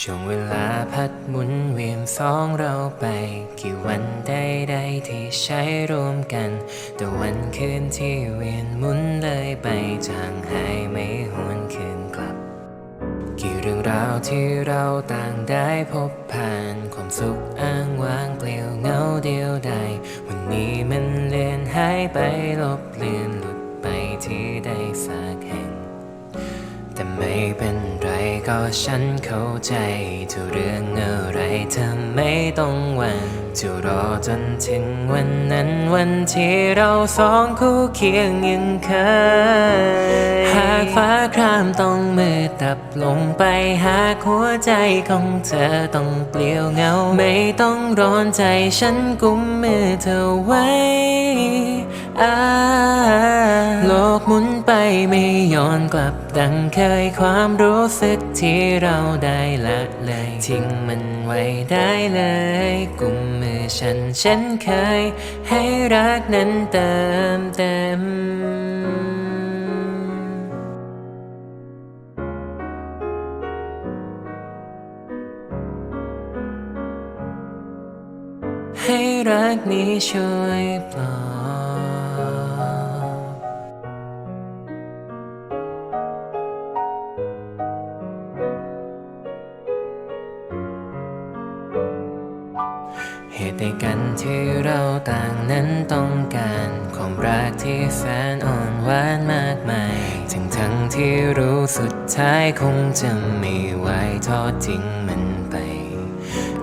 ช่วงเวลาพัดหมุนเวียนสองเราไป กี่วันใดๆที่ใช้ร่วมกัน แต่วันคืนที่เวียนหมุนเลยไปจางหายไม่หวนคืนกลับ กี่เรื่องราวที่เราต่างได้พบผ่าน ความสุขอ้างว้างเปลี่ยวเงาเดียวดายวันนี้มันเลือนหายไปลบเลือนหลุดไปที่ใดสักแห่ง แต่ไม่เป็นไรก็ฉันเข้าใจทุกเรื่องอะไรเธอไม่ต้องหวั่นจะรอจนถึงวันนั้นวันที่เราสองคู่เคียงยังเคย หากฟ้าครามต้องมืดตับลงไปหากหัวใจของเธอต้องเปลี่ยวเหงา ไม่ต้องร้อนใจฉันกุมมือเธอไว้โลกหมุนไปไม่ย้อนกลับ ดังเคยความรู้สึกที่เราได้ละเลยทิ้งมันไว้ได้เลยกุมมือฉันเช่นเคย ให้รักนั้นเติมเต็มให้รักนี้ช่วยปลอบ ตุใดกันที่เราต่างนั้นต้องการ ความรักที่แสนอ่อนหวานมากมายทั้งทั้งที่รู้สุดท้ายคงจะไม่ไหวทอดทิ้งมันไป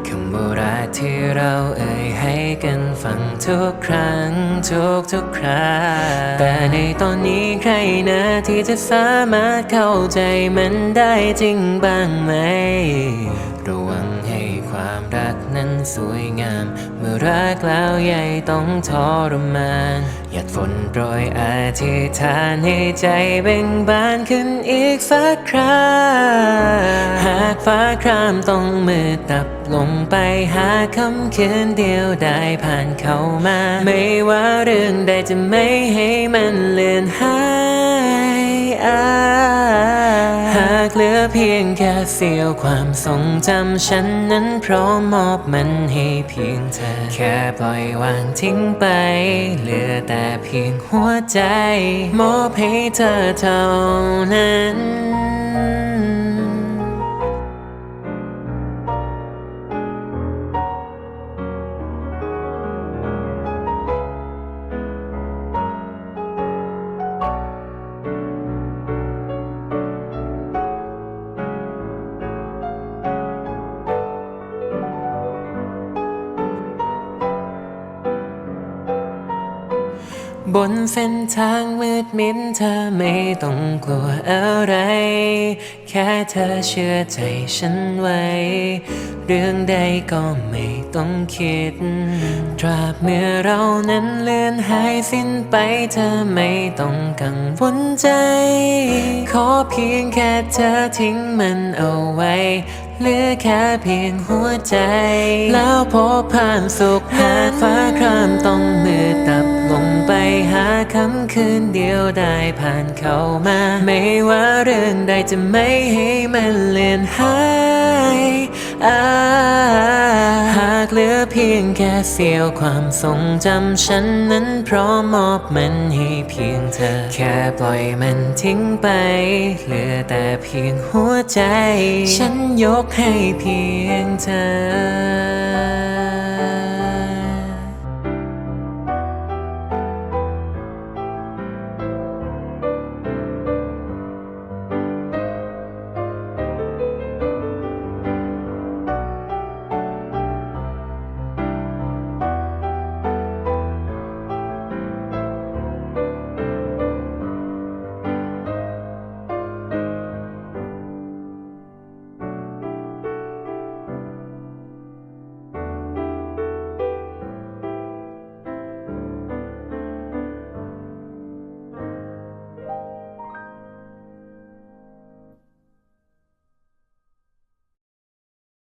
คำว่ารักที่เราเอ่ยให้กันฟังทุกครั้งทุกทุกคราแต่ในตอนนี้ใครนะที่จะสามารถเข้าใจมันได้จริงบ้างไหมระห้ควา สวยงาม เมื่อรักแล้วใหญ่ต้องทรมานหยาดฝนโปรยอธิษฐานให้ใจเบ่งบานขึ้นอีกสักคราหากฟ้าครามต้องมืดตับลงไปหาคำคืนเดียวได้ผ่านเข้ามา ไม่ว่าเรื่องใดจะไม่ให้มันเลือนหาย เหลือเพียงแค่เสี้ยวความทรงจำฉันนั้นพร้อมมอบมันให้เพียงเธอ แค่ปล่อยวางทิ้งไป เหลือแต่เพียงหัวใจ มอบให้เธอเท่านั้น บนเส้นทางมืดมิดเธอไม่ต้องกลัวอะไร แค่เธอเชื่อใจฉันไว้ เรื่องใดก็ไม่ต้องคิด ตราบเมื่อเรานั้นเลือนหายสิ้นไปเธอไม่ต้องกังวลใจ ขอเพียงแค่เธอทิ้งมันเอาไว้เหลือแค่เพียงหัวใจ แล้วพบผ่านสุขหากฟ้าครามต้องมืดตับ หาคำคืนเดียวได้ผ่านเข้ามา ไม่ว่าเรื่องใดจะไม่ให้มันเลือนหายหากเหลือเพียงแค่เสี้ยวความทรงจำฉันนั้นพร้อมมอบมันให้เพียงเธอ แค่ปล่อยมันทิ้งไป เหลือแต่เพียงหัวใจ ฉันยกให้เพียงเธอ